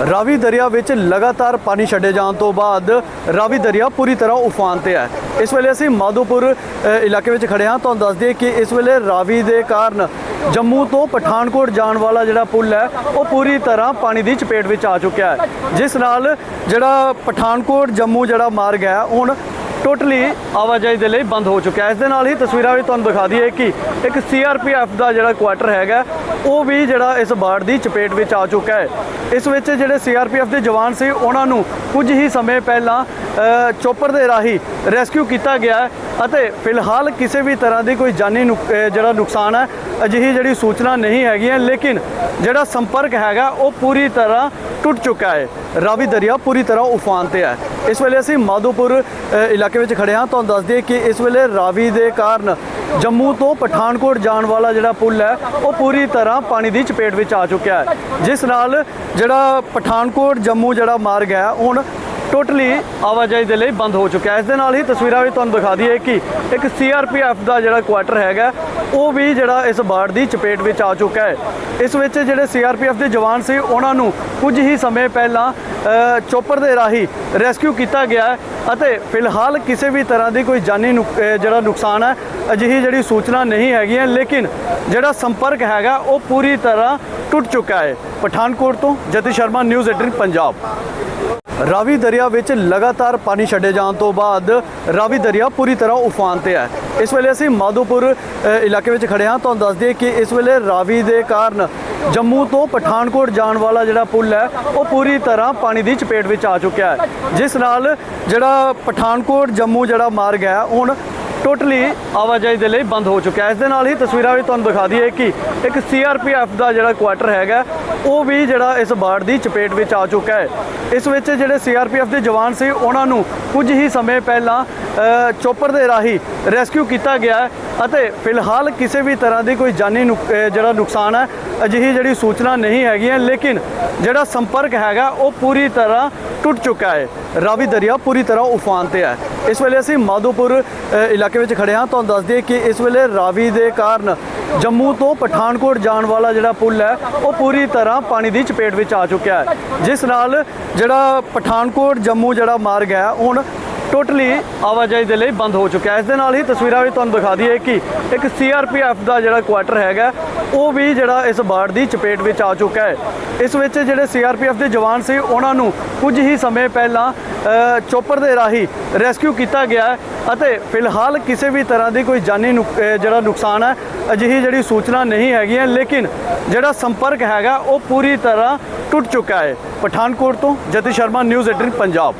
ਰਾਵੀ ਦਰਿਆ ਵਿੱਚ ਲਗਾਤਾਰ ਪਾਣੀ ਛੱਡੇ ਜਾਣ ਤੋਂ ਬਾਅਦ ਰਾਵੀ ਦਰਿਆ ਪੂਰੀ ਤਰ੍ਹਾਂ ਉਫਾਨ ਤੇ ਹੈ। ਇਸ ਵੇਲੇ ਅਸੀਂ ਮਾਧੋਪੁਰ ਇਲਾਕੇ ਵਿੱਚ ਖੜੇ ਹਾਂ। ਤੁਹਾਨੂੰ ਦੱਸ ਦਈਏ ਕਿ ਇਸ ਵੇਲੇ ਰਾਵੀ ਦੇ ਕਾਰਨ ਜੰਮੂ ਤੋਂ ਪਠਾਨਕੋਟ ਜਾਣ ਵਾਲਾ ਜਿਹੜਾ ਪੁਲ ਹੈ, ਉਹ ਪੂਰੀ ਤਰ੍ਹਾਂ ਪਾਣੀ ਦੀ ਚਪੇਟ ਵਿੱਚ ਆ ਚੁੱਕਿਆ ਹੈ। ਜਿਸ ਨਾਲ ਜਿਹੜਾ ਪਠਾਨਕੋਟ ਜੰਮੂ ਜਿਹੜਾ ਮਾਰਗ ਹੈ, ਹੁਣ ਟੋਟਲੀ ਆਵਾਜਾਈ ਦੇ ਲਈ ਬੰਦ ਹੋ ਚੁੱਕਿਆ ਇਸ ਦੇ ਨਾਲ ਹੀ ਤਸਵੀਰਾਂ ਵੀ ਤੁਹਾਨੂੰ ਦਿਖਾ ਦਈਏ ਕਿ ਇੱਕ ਸੀਆਰਪੀਐਫ ਦਾ ਜਿਹੜਾ ਕੁਆਟਰ ਹੈਗਾ, ਉਹ ਵੀ ਜਿਹੜਾ ਇਸ ਬਾੜ ਦੀ ਚਪੇਟ ਵਿੱਚ ਆ ਚੁੱਕਾ ਹੈ। ਇਸ ਵਿੱਚ ਜਿਹੜੇ ਸੀਆਰਪੀਐਫ ਦੇ ਜਵਾਨ ਸੀ, ਉਹਨਾਂ ਨੂੰ ਕੁਝ ਹੀ ਸਮੇਂ ਪਹਿਲਾਂ ਚੋਪਰ ਦੇ ਰਾਹੀਂ ਰੈਸਕਿਊ ਕੀਤਾ ਗਿਆ ਹੈ ਅਤੇ ਫਿਲਹਾਲ ਕਿਸੇ ਵੀ ਤਰ੍ਹਾਂ ਦੀ ਕੋਈ ਜਾਨੀ ਨੁਕ- ਜਿਹੜਾ ਨੁਕਸਾਨ ਹੈ, ਅਜਿਹੀ ਜਿਹੜੀ ਸੂਚਨਾ ਨਹੀਂ ਹੈਗੀ ਹੈ ਲੇਕਿਨ ਜਿਹੜਾ ਸੰਪਰਕ ਹੈਗਾ, ਉਹ ਪੂਰੀ ਤਰ੍ਹਾਂ ਟੁੱਟ ਚੁੱਕਾ ਹੈ। ਰਾਵੀ ਦਰਿਆ ਪੂਰੀ ਤਰ੍ਹਾਂ ਉਫਾਨ ਤੇ ਹੈ। ਇਸ ਵੇਲੇ ਅਸੀਂ ਮਾਧੋਪੁਰ ਇਲਾਕੇ ਵਿੱਚ ਖੜੇ ਹਾਂ। ਤੁਹਾਨੂੰ ਦੱਸ ਦਈਏ ਕਿ ਇਸ ਵੇਲੇ ਰਾਵੀ ਦੇ ਕਾਰਨ ਜੰਮੂ ਤੋਂ ਪਠਾਨਕੋਟ ਜਾਣ ਵਾਲਾ ਜਿਹੜਾ ਪੁਲ ਹੈ, ਉਹ ਪੂਰੀ ਤਰ੍ਹਾਂ ਪਾਣੀ ਦੀ ਚਪੇਟ ਵਿੱਚ ਆ ਚੁੱਕਿਆ ਹੈ। ਜਿਸ ਨਾਲ ਜਿਹੜਾ ਪਠਾਨਕੋਟ ਜੰਮੂ ਜਿਹੜਾ ਮਾਰਗ ਹੈ, ਹੁਣ ਟੋਟਲੀ ਆਵਾਜਾਈ ਦੇ ਲਈ ਬੰਦ ਹੋ ਚੁੱਕਿਆ ਇਸ ਦੇ ਨਾਲ ਹੀ ਤਸਵੀਰਾਂ ਵੀ ਤੁਹਾਨੂੰ ਦਿਖਾ ਦਈਏ ਕਿ ਇੱਕ ਸੀਆਰਪੀਐਫ ਦਾ ਜਿਹੜਾ ਕੁਆਟਰ ਹੈਗਾ ਉਹ ਵੀ ਜਿਹੜਾ ਇਸ ਬਾੜ ਦੀ ਚਪੇਟ ਵਿੱਚ ਆ ਚੁੱਕਾ ਹੈ। ਇਸ ਵਿੱਚ ਜਿਹੜੇ ਸੀਆਰਪੀਐਫ ਦੇ ਜਵਾਨ ਸੀ ਉਹਨਾਂ ਨੂੰ ਕੁਝ ਹੀ ਸਮੇਂ ਪਹਿਲਾਂ ਅ, ਚੋਪਰ ਦੇ ਰਾਹੀਂ ਰੈਸਕਿਊ ਕੀਤਾ ਗਿਆ ਹੈ ਅਤੇ ਫਿਲਹਾਲ ਕਿਸੇ ਵੀ ਤਰ੍ਹਾਂ ਦੀ ਕੋਈ ਜਾਨੀ ਨੁਕ- ਜਿਹੜਾ ਨੁਕਸਾਨ ਹੈ ਅਜਿਹੀ ਜਿਹੜੀ ਸੂਚਨਾ ਨਹੀਂ ਹੈਗੀ ਹੈ। ਲੇਕਿਨ ਜਿਹੜਾ ਸੰਪਰਕ ਹੈਗਾ ਉਹ ਪੂਰੀ ਤਰ੍ਹਾਂ ਟੁੱਟ ਚੁੱਕਾ ਹੈ। ਪਠਾਨਕੋਟ ਤੋਂ ਜਤੀ ਸ਼ਰਮਾ ਨਿਊਜ਼ 18 ਪੰਜਾਬ। ਰਾਵੀ ਦਰਿਆ ਵਿੱਚ ਲਗਾਤਾਰ ਪਾਣੀ ਛੱਡੇ ਜਾਣ ਤੋਂ ਬਾਅਦ ਰਾਵੀ ਦਰਿਆ ਪੂਰੀ ਤਰ੍ਹਾਂ ਉਫਾਨ ਤੇ ਹੈ। ਇਸ ਵੇਲੇ ਅਸੀਂ ਮਾਧੋਪੁਰ ਇਲਾਕੇ ਵਿੱਚ ਖੜੇ ਹਾਂ। ਤੁਹਾਨੂੰ ਦੱਸ ਦਈਏ ਕਿ ਇਸ ਵੇਲੇ ਰਾਵੀ ਦੇ ਕਾਰਨ ਜੰਮੂ ਤੋਂ ਪਠਾਨਕੋਟ ਜਾਣ ਵਾਲਾ ਜਿਹੜਾ ਪੁਲ ਹੈ, ਉਹ ਪੂਰੀ ਤਰ੍ਹਾਂ ਪਾਣੀ ਦੀ ਚਪੇਟ ਵਿੱਚ ਆ ਚੁੱਕਿਆ ਹੈ। ਜਿਸ ਨਾਲ ਜਿਹੜਾ ਪਠਾਨਕੋਟ ਜੰਮੂ ਜਿਹੜਾ ਮਾਰਗ ਹੈ, ਹੁਣ ਟੋਟਲੀ ਆਵਾਜਾਈ ਦੇ ਲਈ ਬੰਦ ਹੋ ਚੁੱਕਿਆ ਇਸ ਦੇ ਨਾਲ ਹੀ ਤਸਵੀਰਾਂ ਵੀ ਤੁਹਾਨੂੰ ਦਿਖਾ ਦਈਏ ਕਿ ਇੱਕ ਸੀਆਰਪੀਐਫ ਦਾ ਜਿਹੜਾ ਕੁਆਟਰ ਹੈਗਾ, ਉਹ ਵੀ ਜਿਹੜਾ ਇਸ ਬਾੜ ਦੀ ਚਪੇਟ ਵਿੱਚ ਆ ਚੁੱਕਾ ਹੈ। ਇਸ ਵਿੱਚ ਜਿਹੜੇ ਸੀਆਰਪੀਐਫ ਦੇ ਜਵਾਨ ਸੀ, ਉਹਨਾਂ ਨੂੰ ਕੁਝ ਹੀ ਸਮੇਂ ਪਹਿਲਾਂ ਚੋਪਰ ਦੇ ਰਾਹੀਂ ਰੈਸਕਿਊ ਕੀਤਾ ਗਿਆ ਅਤੇ ਫਿਲਹਾਲ ਕਿਸੇ ਵੀ ਤਰ੍ਹਾਂ ਦੀ ਕੋਈ ਜਾਨੀ ਨੁਕ- ਜਿਹੜਾ ਨੁਕਸਾਨ ਹੈ, ਅਜਿਹੀ ਜਿਹੜੀ ਸੂਚਨਾ ਨਹੀਂ ਹੈਗੀ ਹੈ ਲੇਕਿਨ ਜਿਹੜਾ ਸੰਪਰਕ ਹੈਗਾ, ਉਹ ਪੂਰੀ ਤਰ੍ਹਾਂ ਟੁੱਟ ਚੁੱਕਾ ਹੈ। ਰਾਵੀ ਦਰਿਆ ਪੂਰੀ ਤਰ੍ਹਾਂ ਉਫਾਨ ਤੇ ਹੈ। ਇਸ ਵੇਲੇ ਅਸੀਂ ਮਾਧੋਪੁਰ ਇਲਾਕੇ ਵਿੱਚ ਖੜੇ ਹਾਂ। ਤੁਹਾਨੂੰ ਦੱਸ ਦਈਏ ਕਿ ਇਸ ਵੇਲੇ ਰਾਵੀ ਦੇ ਕਾਰਨ ਜੰਮੂ ਤੋਂ ਪਠਾਨਕੋਟ ਜਾਣ ਵਾਲਾ ਜਿਹੜਾ ਪੁਲ ਹੈ, ਉਹ ਪੂਰੀ ਤਰ੍ਹਾਂ ਪਾਣੀ ਦੀ ਚਪੇਟ ਵਿੱਚ ਆ ਚੁੱਕਿਆ ਹੈ। ਜਿਸ ਨਾਲ ਜਿਹੜਾ ਪਠਾਨਕੋਟ ਜੰਮੂ ਜਿਹੜਾ ਮਾਰਗ ਹੈ, ਹੁਣ ਟੋਟਲੀ ਆਵਾਜਾਈ ਦੇ ਲਈ ਬੰਦ ਹੋ ਚੁੱਕਿਆ ਇਸ ਦੇ ਨਾਲ ਹੀ ਤਸਵੀਰਾਂ ਵੀ ਤੁਹਾਨੂੰ ਦਿਖਾ ਦਈਏ ਕਿ ਇੱਕ ਸੀਆਰਪੀਐਫ ਦਾ ਜਿਹੜਾ ਕੁਆਟਰ ਹੈਗਾ ਉਹ ਵੀ ਜਿਹੜਾ ਇਸ ਬਾੜ ਦੀ ਚਪੇਟ ਵਿੱਚ ਆ ਚੁੱਕਾ ਹੈ। ਇਸ ਵਿੱਚ ਜਿਹੜੇ ਸੀਆਰਪੀਐਫ ਦੇ ਜਵਾਨ ਸੀ ਉਹਨਾਂ ਨੂੰ ਕੁਝ ਹੀ ਸਮੇਂ ਪਹਿਲਾਂ ਅ, ਚੋਪਰ ਦੇ ਰਾਹੀਂ ਰੈਸਕਿਊ ਕੀਤਾ ਗਿਆ ਹੈ ਅਤੇ ਫਿਲਹਾਲ ਕਿਸੇ ਵੀ ਤਰ੍ਹਾਂ ਦੀ ਕੋਈ ਜਾਨੀ ਨੁਕ- ਜਿਹੜਾ ਨੁਕਸਾਨ ਹੈ ਅਜਿਹੀ ਜਿਹੜੀ ਸੂਚਨਾ ਨਹੀਂ ਹੈਗੀ ਹੈ। ਲੇਕਿਨ ਜਿਹੜਾ ਸੰਪਰਕ ਹੈਗਾ ਉਹ ਪੂਰੀ ਤਰ੍ਹਾਂ ਟੁੱਟ ਚੁੱਕਾ ਹੈ। ਪਠਾਨਕੋਟ ਤੋਂ ਜਤੀ ਸ਼ਰਮਾ ਨਿਊਜ਼ 18 ਪੰਜਾਬ।